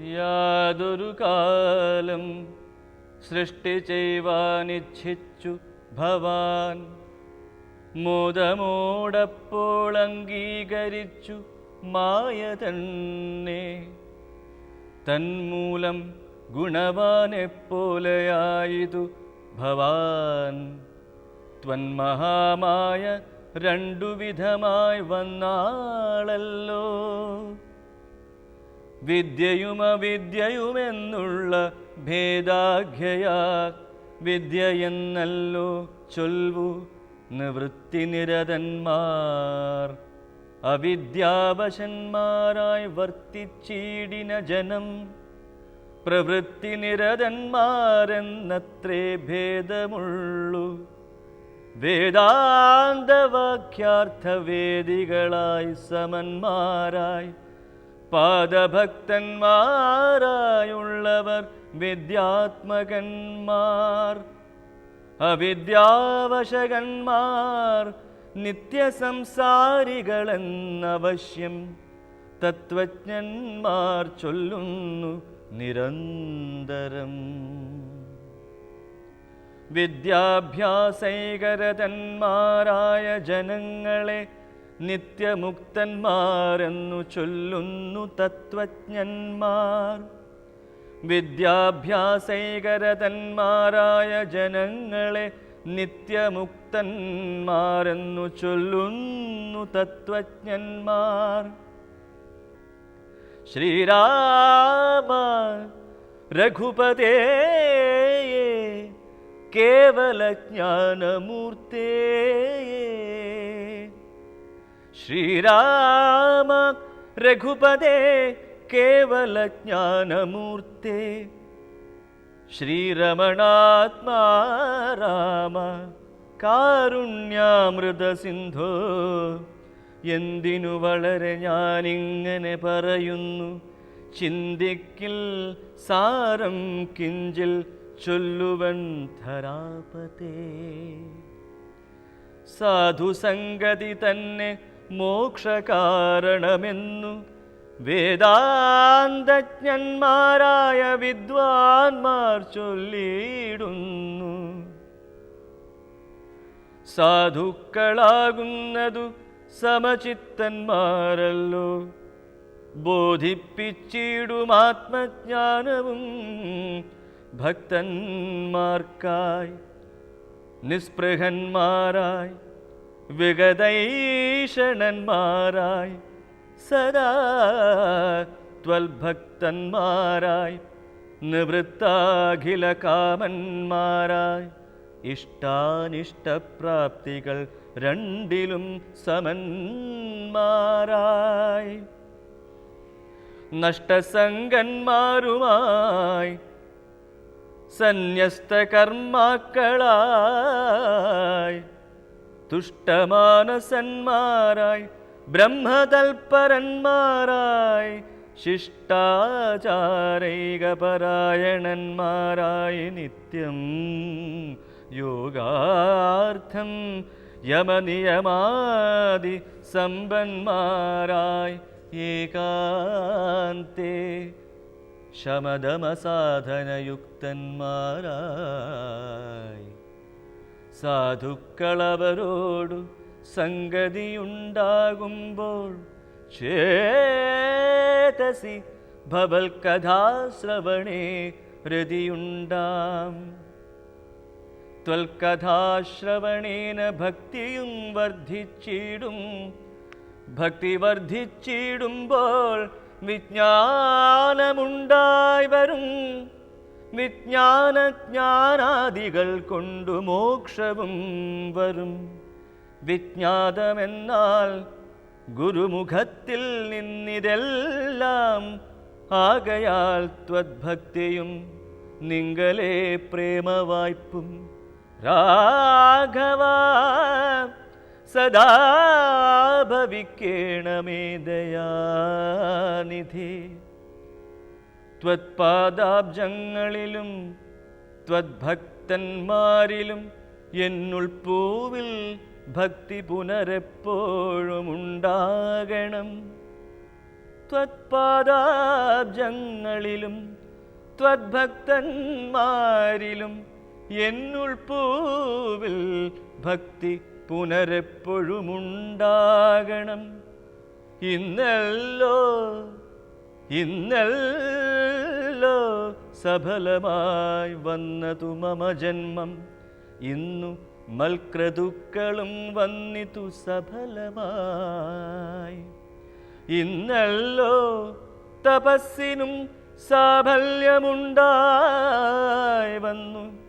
യാതൊരു കാലം സൃഷ്ടി ചെയ്യുവാനിച്ഛിച്ചു ഭവാൻ. മോദമോടപ്പോൾ അംഗീകരിച്ചു മായ തന്നെ. തന്മൂലം ഗുണവാനെപ്പോലെയായതു ഭവാൻ. ത്വന്മഹാമായ രണ്ടുവിധമായി വന്നാളല്ലോ. വിദ്യയും അവിദ്യയുമെന്നുള്ള ഭേദാഖ്യയാ. വിദ്യയെന്നല്ലോ ചൊൽവു നിവൃത്തിനിരതന്മാർ. അവിദ്യാവശന്മാരായി വർത്തിച്ചീടിന ജനം. പ്രവൃത്തിനിരതന്മാരെന്നത്രേ ഭേദമുള്ളു. വേദാന്തവാക്യാർത്ഥവേദികളായി സമന്മാരായി പാദഭക്തന്മാരായുള്ളവർ വിദ്യാത്മകന്മാർ അവിദ്യാവശകന്മാർ നിത്യസംസാരികളെന്നവശ്യം തത്വജ്ഞന്മാർ ചൊല്ലുന്നു നിരന്തരം. വിദ്യാഭ്യാസൈകരതന്മാരായ ജനങ്ങളെ നിത്യമുക്തന്മാരെന്നു ചൊല്ലുന്നു തത്വജ്ഞന്മാർ. വിദ്യാഭ്യാസൈകരതന്മാരായ ജനങ്ങളെ നിത്യമുക്തന്മാരെന്നു ചൊല്ലുന്നു തത്വജ്ഞന്മാർ. ശ്രീരാമ രഘുപതേ കേവലജ്ഞാനമൂർത്തേ ശ്രീരാമ രഘുപതേ കേവലജ്ഞാനമൂർത്തേ ശ്രീരമണാത്മാ രാമ കാരുണ്യാമൃത സിന്ധോ. എന്തിനു വളരെ ഞാനിങ്ങനെ പറയുന്നു? ചിന്തിക്കിൽ സാരം കിഞ്ചിൽ ചൊല്ലുവൻ ധരാപതേ. സാധുസംഗതി തന്നെ മോക്ഷകാരണമെന്നു വേദാന്തജ്ഞന്മാരായ വിദ്വാൻമാർ ചൊല്ലിയിടുന്നു. സാധുക്കളാകുന്നതു സമചിത്തന്മാരല്ലോ. ബോധിപ്പിച്ചിടും ആത്മജ്ഞാനവും ഭക്തന്മാർക്കായി നിസ്പൃഹന്മാരായി വിഗതൈഷണന്മാരായി സദാ ത്വൽഭക്തന്മാരായി നിവൃത്താഖില കാമന്മാരായി ഇഷ്ടാനിഷ്ടപ്രാപ്തികൾ രണ്ടിലും സമന്മാരായി. നഷ്ടസംഗന്മാരുമായി സന്യസ്തകർമാക്കളായി തുഷ്ടമാനസന്മാരായി ബ്രഹ്മതൽപരന്മാരായി ശിഷ്ടാചാരൈകപരായണന്മാരായി നിത്യം യോഗാർത്ഥം യമനിയമാദി സമ്പന്മാരായി ഏകാന്തേ ശമദമസാധനയുക്തന്മാരായി സാധുക്കളവരോടു സംഗതിയുണ്ടാകുമ്പോൾ ചേതസി ഭവൽ കഥാശ്രവണേ ഹൃതിയുണ്ടാം ത്വൽകഥാശ്രവണേന ഭക്തിയും വർദ്ധിച്ചിടും. ഭക്തി വർദ്ധിച്ചിടുമ്പോൾ വിജ്ഞാനമുണ്ടായി വരും. വിജ്ഞാനജ്ഞാനാദികൾ കൊണ്ടു മോക്ഷവും വരും. വിജ്ഞാതമെന്നാൽ ഗുരുമുഖത്തിൽ നിന്നിതെല്ലാം ആകയാൽ ത്വദ്ഭക്തിയും നിങ്ങളെ പ്രേമവായ്പും. രാഘവ സദാ ഭവിക്കേണമേ ദയാനിധി. ത്വത്പാദാബ്ജങ്ങളിലും ത്വത്ഭക്തന്മാരിലും എന്നുൾപ്പൂവിൽ ഭക്തി പുനരെപ്പോഴും ഉണ്ടാകണം ത്വത്പാദാബ്ജങ്ങളിലും ത്വത്ഭക്തന്മാരിലും എന്നുൾപ്പൂവിൽ ഭക്തി പുനരെപ്പോഴുമുണ്ടാകണം. ഇന്നല്ലോ ഇന്നല്ലോ സഫലമായി വന്നതു മമ ജന്മം. ഇന്നു മൽക്രതുക്കളും വന്നിതു സഫലമായി. ഇന്നല്ലോ തപസ്സിനും സാഫല്യമുണ്ടായി വന്നു.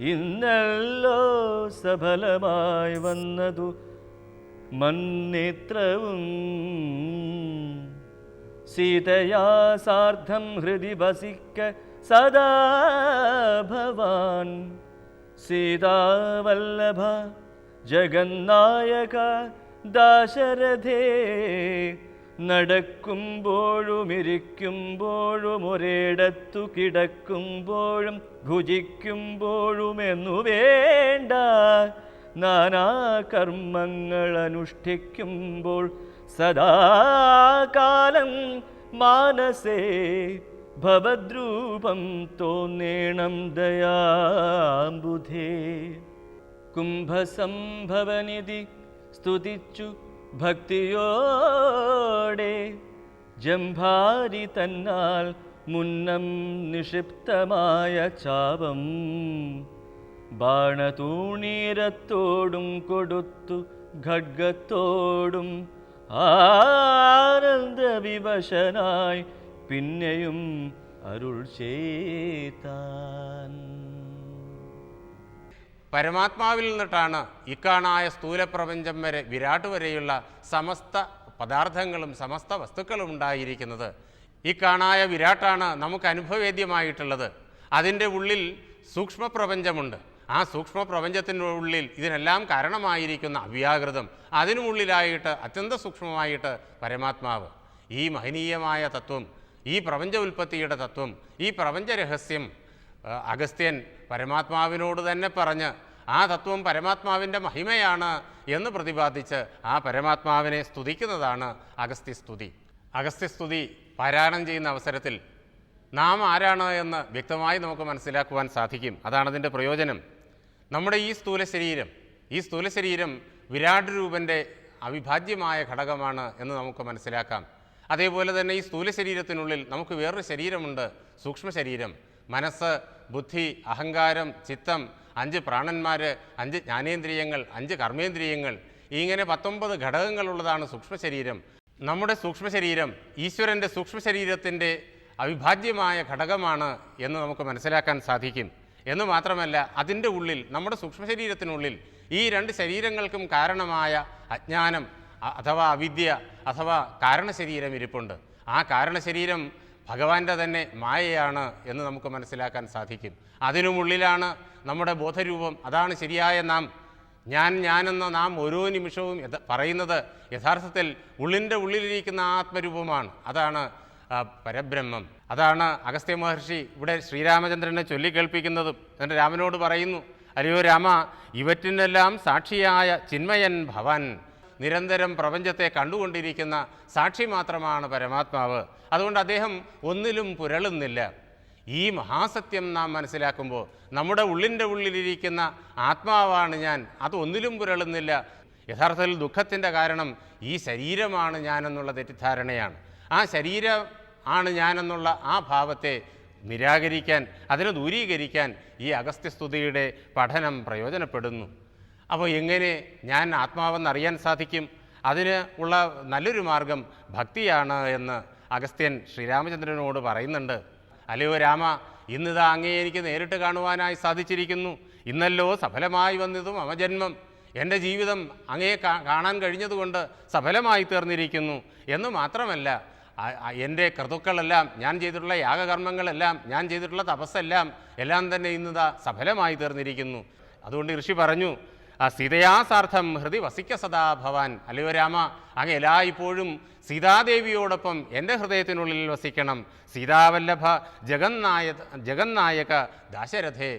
ഇന്നല്ലോ സഫലമായി വന്നതു മന്നേത്രവും സീതയാ സാർദ്ധം ഹൃദി വസിക്ക സദാ ഭവാൻ. സീതാവല്ലഭ ജഗന്നായക ദാശരഥേ നടക്കുമ്പോഴുമിരിക്കുമ്പോഴും ഒരേടത്തു കിടക്കുമ്പോഴും ഭുജിക്കുമ്പോഴും എന്നു വേണ്ട. നാനാ കർമ്മങ്ങൾ അനുഷ്ഠിക്കുമ്പോൾ സദാകാലം മാനസേ ഭവദ്രൂപം തോന്നേണം ദയാബുധേ. കുംഭസംഭവനിധി സ്തുതിച്ചു ഭക്തിയോടെ ജംഭാരി തന്നാൽ മുന്നം നിക്ഷിപ്തമായ ചാപം. ബാണതൂണീരത്തോടും കൊടുത്തു ഖഡ്ഗത്തോടും ആനന്ദവിവശനായി പിന്നെയും അരുൾ ചേത്താൻ പരമാത്മാവിൽ നിന്നിട്ടാണ് ഇക്കാണായ സ്ഥൂലപ്രപഞ്ചം വരെ വിരാട് വരെയുള്ള സമസ്ത പദാർത്ഥങ്ങളും സമസ്ത വസ്തുക്കളും ഉണ്ടായിരിക്കുന്നത്. ഈ കാണായ വിരാട്ടാണ് നമുക്ക് അനുഭവേദ്യമായിട്ടുള്ളത്. അതിന്റെ ഉള്ളിൽ സൂക്ഷ്മ പ്രപഞ്ചമുണ്ട് ആ സൂക്ഷ്മ പ്രപഞ്ചത്തിനുള്ളിൽ ഇതിനെല്ലാം കാരണമായിരിക്കുന്ന അവ്യാകൃതം അതിനുള്ളിലായിട്ട് അത്യന്ത സൂക്ഷ്മമായിട്ട് പരമാത്മാവ് ഈ മഹനീയമായ തത്വം ഈ പ്രപഞ്ച ഉൽപ്പത്തിയുടെ തത്വം ഈ പ്രപഞ്ച രഹസ്യം അഗസ്ത്യൻ പരമാത്മാവിനോട് തന്നെ പറഞ്ഞ് ആ തത്വം പരമാത്മാവിന്റെ മഹിമയാണ് എന്ന് പ്രതിപാദിച്ച് ആ പരമാത്മാവിനെ സ്തുതിക്കുന്നതാണ് അഗസ്ത്യസ്തുതി. അഗസ്ത്യസ്തുതി പാരായണം ചെയ്യുന്ന അവസരത്തിൽ നാം ആരാണ് എന്ന് വ്യക്തമായി നമുക്ക് മനസ്സിലാക്കുവാൻ സാധിക്കും. അതാണ് അതിന്റെ പ്രയോജനം. നമ്മുടെ ഈ സ്ഥൂല ശരീരം ഈ സ്ഥൂല ശരീരം വിരാട് രൂപന്റെ അവിഭാജ്യമായ ഘടകമാണ് എന്ന് നമുക്ക് മനസ്സിലാക്കാം. അതേപോലെ തന്നെ ഈ സ്ഥൂല ശരീരത്തിനുള്ളിൽ നമുക്ക് വേറൊരു ശരീരമുണ്ട് സൂക്ഷ്മ ശരീരം. മനസ്സ് ബുദ്ധി അഹങ്കാരം ചിത്തം അഞ്ച് പ്രാണന്മാർ അഞ്ച് ജ്ഞാനേന്ദ്രിയങ്ങൾ അഞ്ച് കർമ്മേന്ദ്രിയങ്ങൾ. ഇങ്ങനെ പത്തൊമ്പത് ഘടകങ്ങളുള്ളതാണ് സൂക്ഷ്മ ശരീരം. നമ്മുടെ സൂക്ഷ്മ ശരീരം ഈശ്വരന്റെ സൂക്ഷ്മ ശരീരത്തിന്റെ അവിഭാജ്യമായ ഘടകമാണ് എന്ന് നമുക്ക് മനസ്സിലാക്കാൻ സാധിക്കും. എന്ന് മാത്രമല്ല അതിന്റെ ഉള്ളിൽ നമ്മുടെ സൂക്ഷ്മ ശരീരത്തിനുള്ളിൽ ഈ രണ്ട് ശരീരങ്ങൾക്കും കാരണമായ അജ്ഞാനം അഥവാ അവിദ്യ അഥവാ കാരണശരീരം ഇരിപ്പുണ്ട്. ആ കാരണശരീരം ഭഗവാന്റെ തന്നെ മായയാണ് എന്ന് നമുക്ക് മനസ്സിലാക്കാൻ സാധിക്കും. അതിനുമുള്ളിലാണ് നമ്മുടെ ബോധരൂപം. അതാണ് ശരിയായ നാം ഞാൻ ഞാനെന്ന നാം ഓരോ നിമിഷവും പറയുന്നത് യഥാർത്ഥത്തിൽ ഉള്ളിന്റെ ഉള്ളിലിരിക്കുന്ന ആത്മരൂപമാണ്. അതാണ് പരബ്രഹ്മം. അതാണ് അഗസ്ത്യ മഹർഷി ഇവിടെ ശ്രീരാമചന്ദ്രനെ ചൊല്ലിക്കേൾപ്പിക്കുന്നതും. എന്നിട്ട് രാമനോട് പറയുന്നു അല്ലയോ രാമ ഇവറ്റിനെല്ലാം സാക്ഷിയായ ചിന്മയൻ ഭവൻ. നിരന്തരം പ്രപഞ്ചത്തെ കണ്ടുകൊണ്ടിരിക്കുന്ന സാക്ഷി മാത്രമാണ് പരമാത്മാവ്. അതുകൊണ്ട് അദ്ദേഹം ഒന്നിലും പുരളുന്നില്ല. ഈ മഹാസത്യം നാം മനസ്സിലാക്കുമ്പോൾ നമ്മുടെ ഉള്ളിന്റെ ഉള്ളിലിരിക്കുന്ന ആത്മാവാണ് ഞാൻ. അത് ഒന്നിലും പുരളുന്നില്ല. യഥാർത്ഥത്തിൽ ദുഃഖത്തിന്റെ കാരണം ഈ ശരീരമാണ് ഞാനെന്നുള്ള തെറ്റിദ്ധാരണയാണ്. ആ ശരീരം ആണ് ഞാനെന്നുള്ള ആ ഭാവത്തെ നിരാകരിക്കാൻ അതിനെ ദൂരീകരിക്കാൻ ഈ അഗസ്ത്യസ്തുതിയുടെ പഠനം പ്രയോജനപ്പെടുന്നു. അപ്പോൾ എങ്ങനെ ഞാൻ ആത്മാവെന്നറിയാൻ സാധിക്കും? അതിന് ഉള്ള നല്ലൊരു മാർഗം ഭക്തിയാണ് എന്ന് അഗസ്ത്യൻ ശ്രീരാമചന്ദ്രനോട് പറയുന്നുണ്ട്. അല്ലയോ രാമ ഇന്നിതാ അങ്ങേ എനിക്ക് നേരിട്ട് കാണുവാനായി സാധിച്ചിരിക്കുന്നു. ഇന്നല്ലോ സഫലമായി വന്നതും അവജന്മം. എന്റെ ജീവിതം അങ്ങേ കാണാൻ കഴിഞ്ഞതുകൊണ്ട് സഫലമായി തീർന്നിരിക്കുന്നു എന്ന് മാത്രമല്ല എന്റെ കൃതുക്കളെല്ലാം ഞാൻ ചെയ്തിട്ടുള്ള യാഗകർമ്മങ്ങളെല്ലാം ഞാൻ ചെയ്തിട്ടുള്ള തപസ്സെല്ലാം എല്ലാം തന്നെ ഇന്നിതാ സഫലമായി തീർന്നിരിക്കുന്നു. അതുകൊണ്ട് ഋഷി പറഞ്ഞു ആ സീതയാസാർത്ഥം ഹൃദി വസിക്ക സദാ ഭവാൻ. അല്ലയോ രാമ അങ്ങ് എല്ലായ്പ്പോഴും സീതാദേവിയോടൊപ്പം എന്റെ ഹൃദയത്തിനുള്ളിൽ വസിക്കണം. സീതാവല്ലഭ ജഗന്നായ ജഗന്നായക ദാശരഥേ.